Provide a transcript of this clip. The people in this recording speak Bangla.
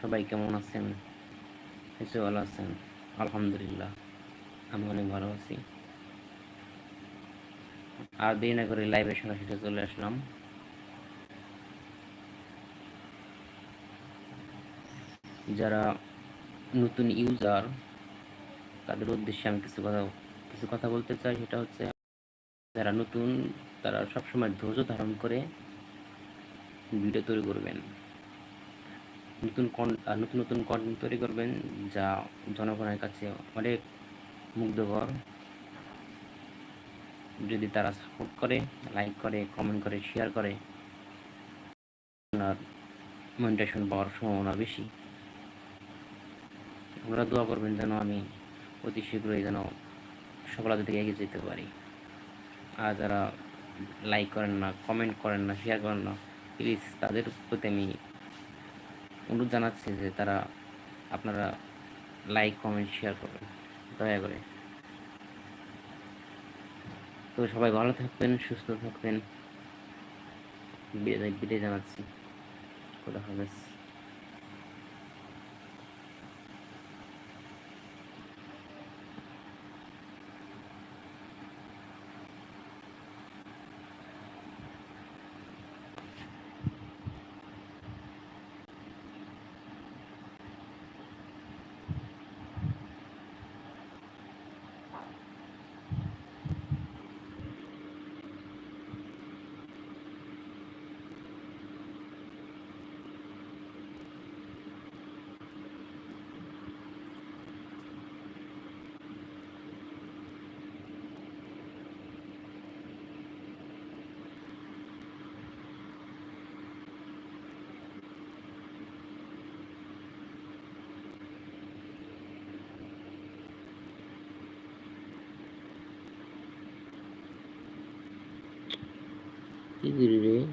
সবাই কেমন আছেন? নিশ্চয়ই ভালো আছেন? আলহামদুলিল্লাহ, আমি অনেক ভালো আছি। আর দেরি না করে লাইভে সরাসরি চলে আসলাম। যারা নতুন ইউজার তাদের উদ্দেশ্যে আমি কিছু কথা কিছু কথা বলতে চাই। সেটা হচ্ছে, যারা নতুন, তারা সবসময় ধৈর্য ধারণ করে ভিডিও তৈরি করবেন। নতুন নতুন নতুন কন্টেন্ট তৈরি করবেন যা জনগণের কাছে অনেক মুগ্ধকর। যদি তারা সাপোর্ট করে লাইক করে কমেন্ট করে শেয়ার করে, আপনার মনিটেশন পাওয়ার সম্ভাবনা বেশি। আপনারা দোয়া করবেন যেন আমি অতি শীঘ্রই যেন সফলতা থেকে এগিয়ে যেতে পারি। আর যারা লাইক করেন না কমেন্ট করেন না শেয়ার করেন না প্লিজ তাদের প্রতি আমি অনুরোধ জানাচ্ছি যে তারা আপনারা লাইক কমেন্ট শেয়ার করবেন। দয়া করে। তো সবাই ভালো থাকবেন, সুস্থ থাকবেন। বিদায় জানাচ্ছি। খোদা হাফেজ। Figürü